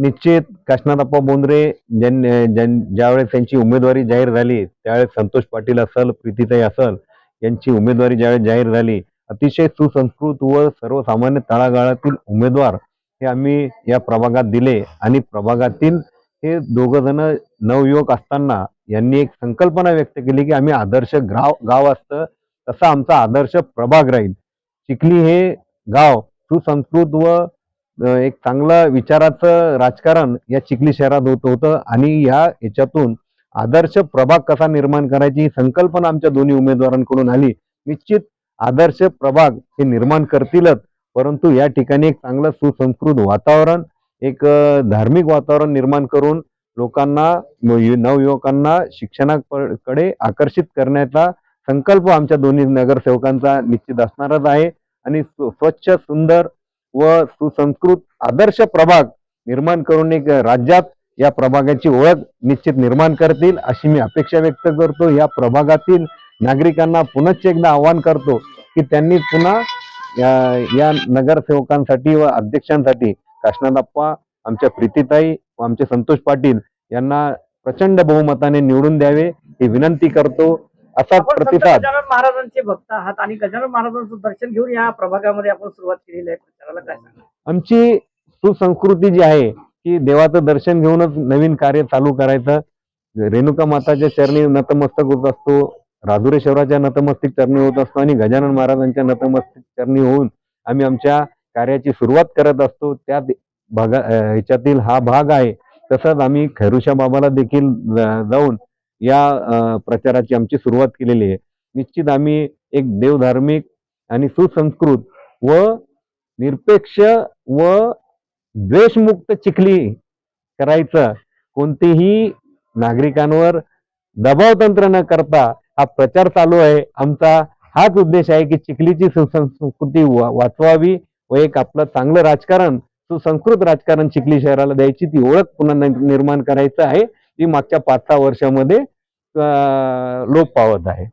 निश्चित काशनाथप्पा बोंद्रे ज्यां ज्यां- ज्यावेळेस त्यांची उमेदवारी जाहीर झाली त्यावेळेस संतोष पाटील असल प्रीतीताई असल यांची उमेदवारी ज्यावेळेस जाहीर झाली अतिशय सुसंस्कृत व सर्वसामान्य तळागाळातील उमेदवार हे आम्ही या प्रभागात दिले आणि प्रभागातील हे दोघं जण नवयुवक असताना यांनी एक संकल्पना व्यक्त केली की आम्ही आदर्श गाव गाव असतं तसा आमचा आदर्श प्रभाग राहील. चिखली हे गाव सुसंस्कृत व एक चांगलं विचाराचं राजकारण या चिखली शहरात होत होतं आणि ह्या याच्यातून आदर्श प्रभाग कसा निर्माण करायची ही संकल्पना आमच्या दोन्ही उमेदवारांकडून आली. निश्चित आदर्श प्रभाग हे निर्माण करतीलच परंतु या ठिकाणी एक चांगलं सुसंस्कृत वातावरण एक धार्मिक वातावरण निर्माण करून लोकांना नवयुवकांना शिक्षणाकडे आकर्षित करण्याचा संकल्प आमच्या दोन्ही नगरसेवकांचा निश्चित असणारच आहे. आणि स्वच्छ सुंदर व सुसंस्कृत आदर्श प्रभाग निर्माण करून एक राज्यात या प्रभागाची ओळख निश्चित निर्माण करतील अशी मी अपेक्षा व्यक्त करतो. या प्रभागातील नागरिकांना पुनश्च एकदा आवाहन करतो की त्यांनी पुन्हा या- या नगरसेवकांसाठी व अध्यक्षांसाठी काशनाथप्पा आमच्या प्रीतीताई व आमचे संतोष पाटील यांना प्रचंड बहुमताने निवडून द्यावे ही विनंती करतो. संत प्रतिसाद. गजानन महाराजांचे भक्त आहात आणि गजानन महाराजांचं दर्शन घेऊन या प्रभागामध्ये आपण सुरुवात केलेली आहे. प्रचाराला काय सांगा आमची सुसंस्कृती जी आहे की देवाचं दर्शन घेऊनच नवीन कार्य चालू करायचं. रेणुका माताच्या चरणी नतमस्तक होत असतो राजुरेश्वराच्या नतमस्तक चरणी होत असतो आणि गजानन महाराजांच्या नतमस्तक चरणी होऊन आम्ही आमच्या कार्याची सुरुवात करत असतो. त्या भागा ह्याच्यातील हा भाग आहे. तसंच आम्ही खैरुशा बाबाला देखील जाऊन या प्रचाराची आमची सुरुवात केलेली आहे. निश्चित आम्ही एक देवधार्मिक आणि सुसंस्कृत व निरपेक्ष व द्वेषमुक्त चिखली करायचं कोणतेही नागरिकांवर दबाव तंत्र न करता हा प्रचार चालू आहे. आमचा हाच उद्देश आहे की चिखलीची सुसंस्कृती वा- वाचवावी व एक आपलं चांगलं राजकारण सुसंस्कृत राजकारण चिखली शहराला द्यायची ती ओळख पुन्हा निर्माण करायचं आहे. ती मागच्या पाच सहा वर्षामध्ये लोप पावत आहे.